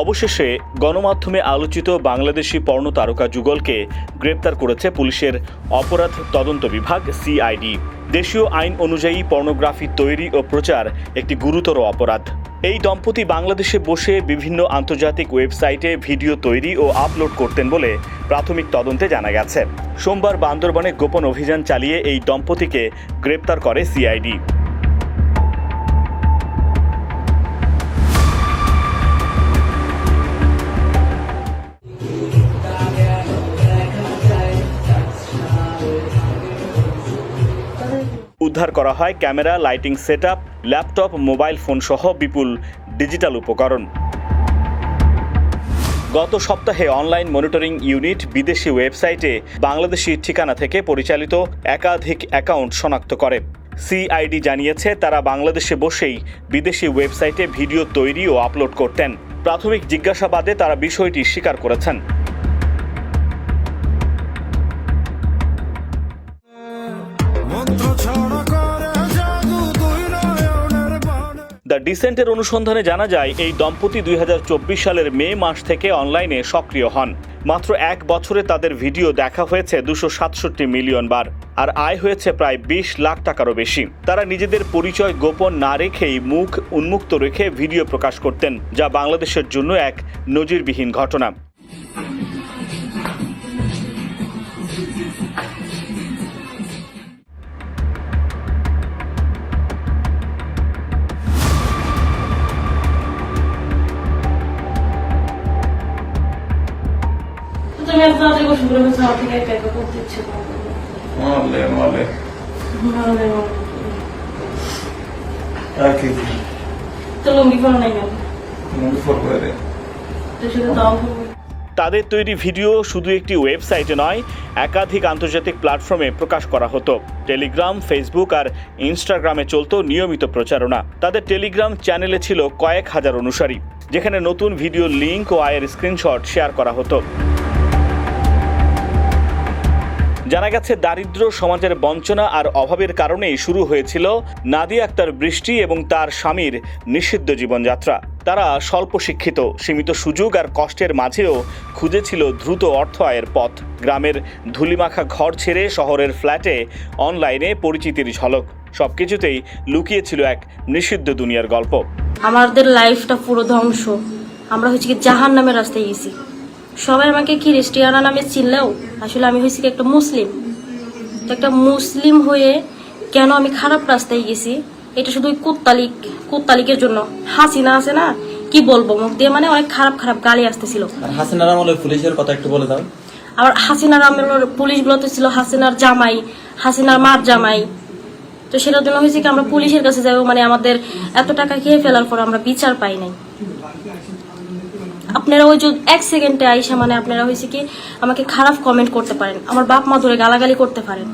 অবশেষে গণমাধ্যমে আলোচিত বাংলাদেশি পর্ণ তারকা যুগলকে গ্রেপ্তার করেছে পুলিশের অপরাধ তদন্ত বিভাগ, সিআইডি। দেশীয় আইন অনুযায়ী পর্নোগ্রাফি তৈরি ও প্রচার একটি গুরুতর অপরাধ। এই দম্পতি বাংলাদেশে বসে বিভিন্ন আন্তর্জাতিক ওয়েবসাইটে ভিডিও তৈরি ও আপলোড করতেন বলে প্রাথমিক তদন্তে জানা গেছে। সোমবার বান্দরবনে গোপন অভিযান চালিয়ে এই দম্পতিকে গ্রেপ্তার করে সিআইডি। উদ্ধার করা হয় camera, lighting setup, laptop, mobile phone সহ বিপুল ডিজিটাল উপকরণ। গত সপ্তাহে অনলাইন মনিটরিং ইউনিট বিদেশি ওয়েবসাইটে বাংলাদেশি ঠিকানা থেকে পরিচালিত একাধিক অ্যাকাউন্ট শনাক্ত করে। সিআইডি জানিয়েছে, তারা বাংলাদেশে বসেই বিদেশি ওয়েবসাইটে ভিডিও তৈরি ও আপলোড করতেন। প্রাথমিক জিজ্ঞাসাবাদে তারা বিষয়টি স্বীকার করেছেন। দ্য ডিসেন্টের অনুসন্ধানে জানা যায়, এই দম্পতি দুই হাজার চব্বিশ সালের মে মাস থেকে অনলাইনে সক্রিয় হন। মাত্র এক বছরে তাদের ভিডিও দেখা হয়েছে দুশো সাতষট্টি মিলিয়ন বার, আর আয় হয়েছে প্রায় বিশ লাখ টাকারও বেশি। তারা নিজেদের পরিচয় গোপন না রেখেই মুখ উন্মুক্ত রেখে ভিডিও প্রকাশ করতেন, যা বাংলাদেশের জন্য এক নজিরবিহীন ঘটনা। দাও। তাদের তৈরি ভিডিও শুধু একটি ওয়েবসাইটে নয় একাধিক আন্তর্জাতিক প্ল্যাটফর্মে প্রকাশ করা হতো। টেলিগ্রাম ফেসবুক আর ইনস্টাগ্রামে চলত নিয়মিত প্রচারণা। তাদের টেলিগ্রাম চ্যানেলে ছিল কয়েক হাজার অনুসারী যেখানে নতুন ভিডিও লিঙ্ক ও আয়ের স্ক্রিনশট শেয়ার করা হতো। জানা গেছে, দারিদ্র সমাজের বঞ্চনা আর অভাবের কারণেই শুরু হয়েছিল নাদিয়া আক্তার বৃষ্টি এবং তার স্বামীর নিষিদ্ধ জীবনযাত্রা। তারা স্বল্প শিক্ষিত, সীমিত সুযোগ আর কষ্টের মাঝেও খুঁজেছিল দ্রুত অর্থ আয়ের পথ। গ্রামের ধুলিমাখা ঘর ছেড়ে শহরের ফ্ল্যাটে অনলাইনে পরিচিতির ঝলক। সবকিছুতেই লুকিয়েছিল এক নিষিদ্ধ দুনিয়ার গল্প। আমাদের লাইফটা পুরো ধ্বংস। আমরা হচ্ছে কি জাহান নামের রাস্তায় গেছি। সবাই আমাকে খ্রিস্টিয়ানা নামে চিনলেও? আসলে আমি হয়েছি একটা মুসলিম। তো একটা মুসলিম হয়ে কেন আমি খারাপ রাস্তায় গেছি? এটা শুধু ওই কুত্তালিক কুত্তালিকের জন্য। হাসিনা আছে না? কি বলব? মুখ দিয়ে মানে অনেক খারাপ খারাপ গালি আসতেছিল। আর হাসিনার আমলে পুলিশের কথা একটু বলে দাও। আবার হাসিনার আমলের পুলিশগুলো তো ছিল হাসিনার জামাই হাসিনার মার জামাই। তো সেটার জন্য হয়েছে কি আমরা পুলিশের কাছে যাব মানে আমাদের এত টাকা খেয়ে ফেলার পর আমরা বিচার পাই নাই। আপনারা ওই যে এক সেকেন্ডে আইসা মানে আপনারা হয়েছে কি আমাকে খারাপ কমেন্ট করতে পারেন। আমার বাপ মা ধরে গালাগালি করতে পারেন।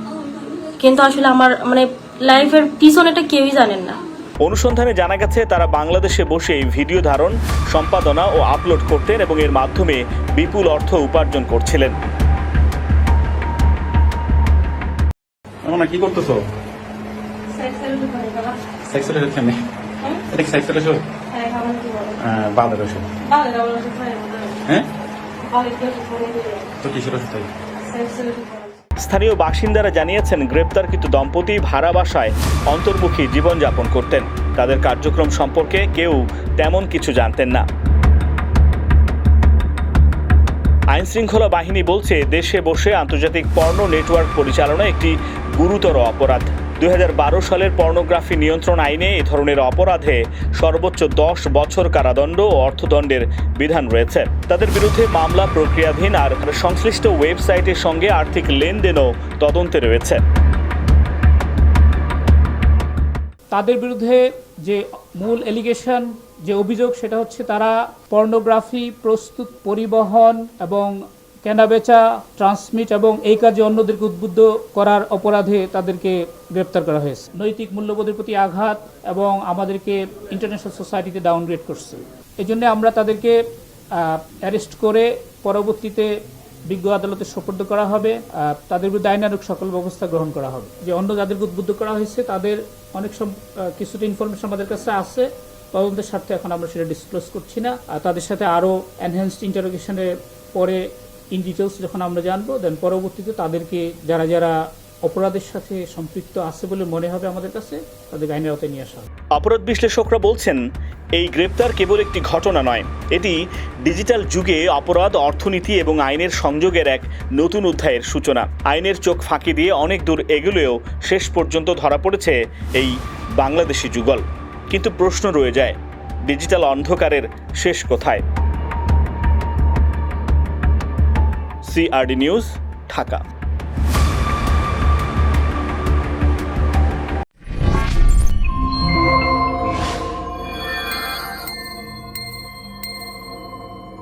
কিন্তু আসলে আমার মানে লাইফের পিছনেটা কেউই জানেন না। অনুসন্ধানে জানা গেছে তারা বাংলাদেশে বসেই ভিডিও ধারণ সম্পাদনা ও আপলোড করতেন এবং এর মাধ্যমে বিপুল অর্থ উপার্জন করছিলেন। কি করতেছো? এটা কি ওষুধ ওষুধ হ্যাঁ তো কিসের ওষুধ স্থানীয় বাসিন্দারা জানিয়েছেন গ্রেপ্তারকৃত দম্পতি ভাড়া বাসায় অন্তর্মুখী জীবনযাপন করতেন। তাদের কার্যক্রম সম্পর্কে কেউ তেমন কিছু জানতেন না। আইনশৃঙ্খলা বাহিনী বলছে দেশে বসে আন্তর্জাতিক পর্ণ নেটওয়ার্ক পরিচালনা একটি গুরুতর অপরাধ। দুই সালের পর্নোগ্রাফি নিয়ন্ত্রণ আইনে এ ধরনের অপরাধে সর্বোচ্চ দশ বছর কারাদণ্ড ও অর্থদণ্ডের বিধান রয়েছে। তাদের বিরুদ্ধে মামলা প্রক্রিয়াধীন আর সংশ্লিষ্ট ওয়েবসাইটের সঙ্গে আর্থিক লেনদেনও তদন্তে রয়েছে। তাদের বিরুদ্ধে যে মূল এলিগেশন যে অভিযোগ, সেটা হচ্ছে তারা পর্নোগ্রাফি, প্রস্তুত পরিবহন এবং কেনাবেচা ট্রান্সমিট এবং এই কাজে অন্যদেরকে উদ্বুদ্ধ করার অপরাধে তাদেরকে গ্রেপ্তার করা হয়েছে। নৈতিক মূল্যবোধের প্রতি আঘাত এবং আমাদেরকে ইন্টারন্যাশনাল সোসাইটিতে ডাউনগ্রেড করছে। এই জন্য আমরা তাদেরকে অ্যারেস্ট করে পরবর্তীতে বিজ্ঞ আদালতে সোপর্দ করা হবে। তাদের বিরুদ্ধে আইনানুক সকল ব্যবস্থা গ্রহণ করা হবে। যে অন্য যাদেরকে উদ্বুদ্ধ করা হয়েছে, তাদের অনেক সব কিছুটা ইনফরমেশন আমাদের কাছে আছে। তদন্তের স্বার্থে এখন আমরা সেটা ডিসক্লোজ করছি না। তাদের সাথে আরও এনহ্যান্সড ইন্টারোগেশনের পরে ইন ডিটেলস যখন আমরা জানব দেন পরবর্তীতে তাদেরকে যারা যারা অপরাধের সাথে সম্পৃক্ত আছে বলে মনে হবে আমাদের কাছে, তাদের আইনের আওতায় নিয়ে আসা অপরাধ বিশ্লেষকরা বলছেন, এই গ্রেপ্তার কেবল একটি ঘটনা নয়, এটি ডিজিটাল যুগে অপরাধ, অর্থনীতি এবং আইনের সংযোগের এক নতুন অধ্যায়ের সূচনা। আইনের চোখ ফাঁকি দিয়ে অনেক দূর এগুলেও শেষ পর্যন্ত ধরা পড়েছে এই বাংলাদেশি যুগল। কিন্তু প্রশ্ন রয়ে যায়, ডিজিটাল অন্ধকারের শেষ কোথায়? CRD news Dhaka